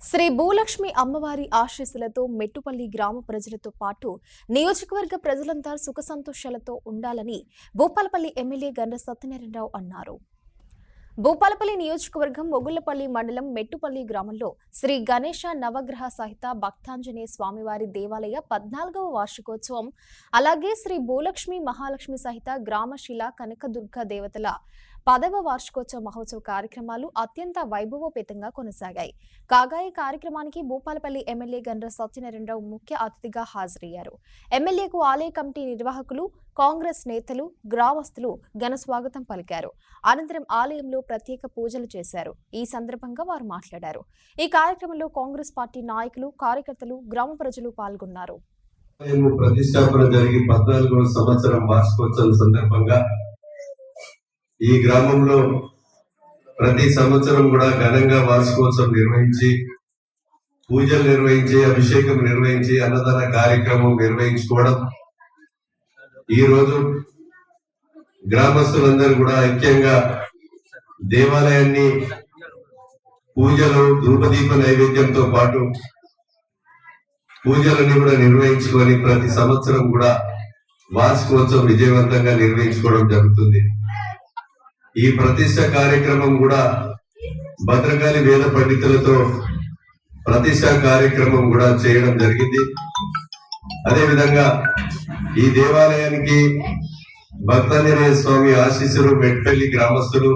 శ్రీ భూలక్ష్మి అమ్మవారి ఆశీస్సులతో మెట్టుపల్లి గ్రామ ప్రజలతో పాటు నియోజకవర్గ ప్రజలంతా సుఖ సంతోషాలతో ఉండాలని భూపాలపల్లి ఎమ్మెల్యే గండ్ర సత్యనారాయణరావు అన్నారు. భూపాలపల్లి నియోజకవర్గం మొగుళ్ళపల్లి మండలం మెట్టుపల్లి గ్రామంలో శ్రీ గణేష నవగ్రహ సహిత భక్తాంజనేయ స్వామివారి దేవాలయ పద్నాలుగవ వార్షికోత్సవం అలాగే శ్రీ భూలక్ష్మి మహాలక్ష్మి సహిత గ్రామశిల కనకదుర్గ దేవతల పదవ వార్షికోత్సవ మహోత్సవ కార్యక్రమాలు అత్యంత వైభవోపేతంగా కొనసాగాయి. కాగా ఈ కార్యక్రమానికి భూపాలపల్లి ఎమ్మెల్యే గండ్ర సత్యనారాయణరావు ముఖ్య అతిథిగా హాజరయ్యారు. ఎమ్మెల్యేకు ఆలయ కమిటీ నిర్వాహకులు కాంగ్రెస్ నేతలు గ్రామస్తులు ఘన స్వాగతం పలికారు. అనంతరం ఆలయంలో ప్రత్యేక పూజలు చేశారు. ఈ సందర్భంగా వారు మాట్లాడారు. ఈ కార్యక్రమంలో కాంగ్రెస్ పార్టీ నాయకులు కార్యకర్తలు గ్రామ ప్రజలు పాల్గొన్నారు. ప్రతిష్టాపన జరిగి పద్నాలుగవ సంవత్సరం వార్షికోత్సవం సందర్భంగా ఈ గ్రామంలో ప్రతి సంవత్సరం కూడా ఘనంగా వార్షికోత్సవం నిర్వహించి పూజలు నిర్వహించి అభిషేకం నిర్వహించి అన్నదాన కార్యక్రమం నిర్వహించుకోవడం. ఈ రోజు గ్రామస్తులందరూ కూడా ఐక్యంగా దేవాలయాన్ని పూజలు ధూపదీప నైవేద్యంతో పాటు పూజలని కూడా నిర్వహించుకొని ప్రతి సంవత్సరం కూడా వార్షికోత్సవం విజయవంతంగా నిర్వహించుకోవడం జరుగుతుంది. ఈ ప్రతిష్ట కార్యక్రమం కూడా భద్రకాళి వేద పండితులతో ప్రతిష్ట కార్యక్రమం కూడా చేయడం జరిగింది. అదే విధంగా ఈ దేవాలయానికి భక్తాంజనేయ స్వామి ఆశీస్సులు మెట్పల్లి గ్రామస్తులు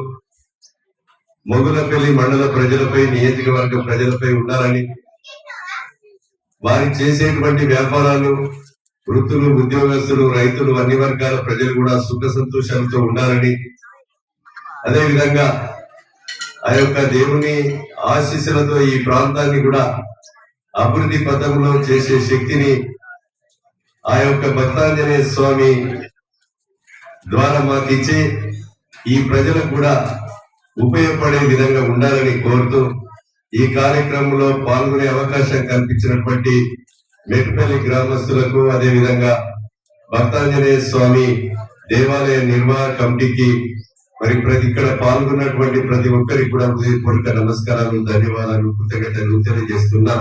మొగులపల్లి మండల ప్రజలపై నియోజకవర్గ ప్రజలపై ఉండాలని వారి చేసేటువంటి వ్యాపారాలు వృత్తులు ఉద్యోగస్తులు రైతులు అన్ని వర్గాల ప్రజలు కూడా సుఖ సంతోషాలతో ఉండాలని అదే విధంగా ఆ యొక్క దేవుని ఆశీస్సులతో ఈ ప్రాంతాన్ని కూడా అభివృద్ధి పథంలో చేసే శక్తిని ఆ యొక్క భక్తాంజనేయ స్వామి ద్వారా మాకు ఇచ్చి ఈ ప్రజలకు కూడా ఉపయోగపడే విధంగా ఉండాలని కోరుతూ ఈ కార్యక్రమంలో పాల్గొనే అవకాశం కల్పించినటువంటి మెట్టుపల్లి గ్రామస్తులకు అదేవిధంగా భక్తాంజనేయ స్వామి దేవాలయ నిర్మాణ కమిటీకి మరి ప్రతి ఇక్కడ పాల్గొన్నటువంటి ప్రతి ఒక్కరికి కూడా హృదయపూర్వక నమస్కారాలు ధన్యవాదాలు కృతజ్ఞతలు తెలియజేస్తున్నా.